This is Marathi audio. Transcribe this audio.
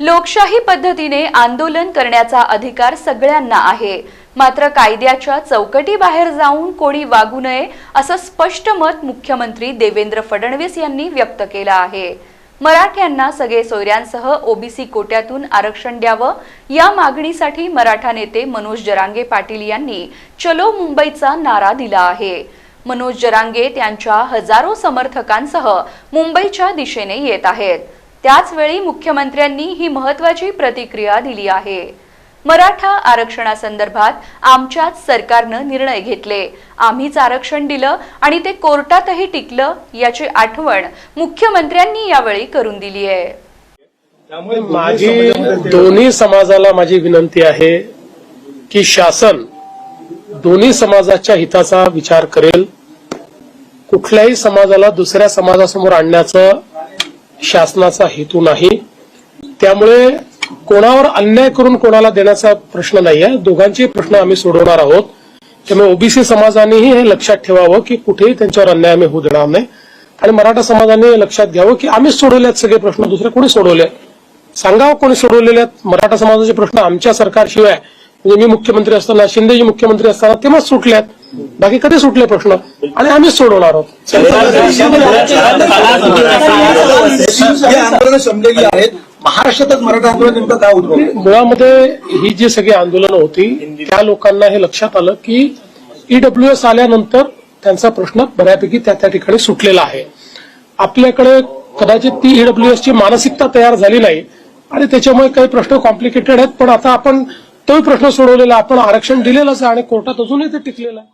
लोकशाही पद्धतीने आंदोलन करण्याचा अधिकार सगळ्यांना आहे. मात्र कायद्याच्या चौकटीबाहेर जाऊन कोणी वागू नये असं स्पष्ट मत मुख्यमंत्री देवेंद्र फडणवीस यांनी व्यक्त केलं आहे. मराठ्यांना सगळे सोयऱ्यांसह ओबीसी कोट्यातून आरक्षण द्यावं या मागणीसाठी मराठा नेते मनोज जरांगे पाटील यांनी चलो मुंबईचा नारा दिला आहे. मनोज जरांगे त्यांच्या हजारो समर्थकांसह मुंबईच्या दिशेने येत आहेत. त्याचवेळी मुख्यमंत्र्यांनी ही महत्वाची प्रतिक्रिया दिली आहे. मराठा आरक्षणासंदर्भात आमच्याच सरकारनं निर्णय घेतले. आम्हीच आरक्षण दिलं आणि ते कोर्टातही टिकलं याची आठवण मुख्यमंत्र्यांनी यावेळी करून दिली आहे. त्यामुळे माझी दोन्ही समाजाला माझी विनंती आहे की शासन दोन्ही समाजाच्या हिताचा विचार करेल. कुठल्याही समाजाला दुसऱ्या समाजासमोर आणण्याचं शासनाचा हेतू नाही. त्यामुळे कोणावर अन्याय करून कोणाला देण्याचा प्रश्न नाही आहे दोघांचे प्रश्न आम्ही सोडवणार आहोत. त्यामुळे ओबीसी समाजानेही हे लक्षात ठेवावं की कुठेही त्यांच्यावर अन्याय आम्ही होऊ देणार नाही. आणि मराठा समाजाने लक्षात घ्यावं की आम्हीच सोडवले आहेत सगळे प्रश्न दुसरे कोणी सोडवले सांगावं कोणी सोडवलेले आहेत मराठा समाजाचे प्रश्न आमच्या सरकारशिवाय म्हणजे मी मुख्यमंत्री असताना शिंदेजी मुख्यमंत्री असताना तेव्हाच सुटले आहेत बाकी कधी सुटले प्रश्न? आणि आम्हीच सोडवणार आहोत. ही आहेत महाराष्ट्रातच मराठा आंदोलन नेमकं काय होतं मुळामध्ये ही जी सगळी आंदोलनं होती त्या लोकांना हे लक्षात आलं की ईडब्ल्यू एस आल्यानंतर त्यांचा प्रश्न बऱ्यापैकी त्या त्या ठिकाणी सुटलेला आहे. आपल्याकडे कदाचित ती ईडब्ल्यू ची मानसिकता तयार झाली नाही आणि त्याच्यामुळे काही प्रश्न कॉम्प्लिकेटेड आहेत पण आता आपण तोही प्रश्न सोडवलेला आपण आरक्षण दिलेलंच आहे आणि कोर्टात अजूनही ते टिकलेलं आहे.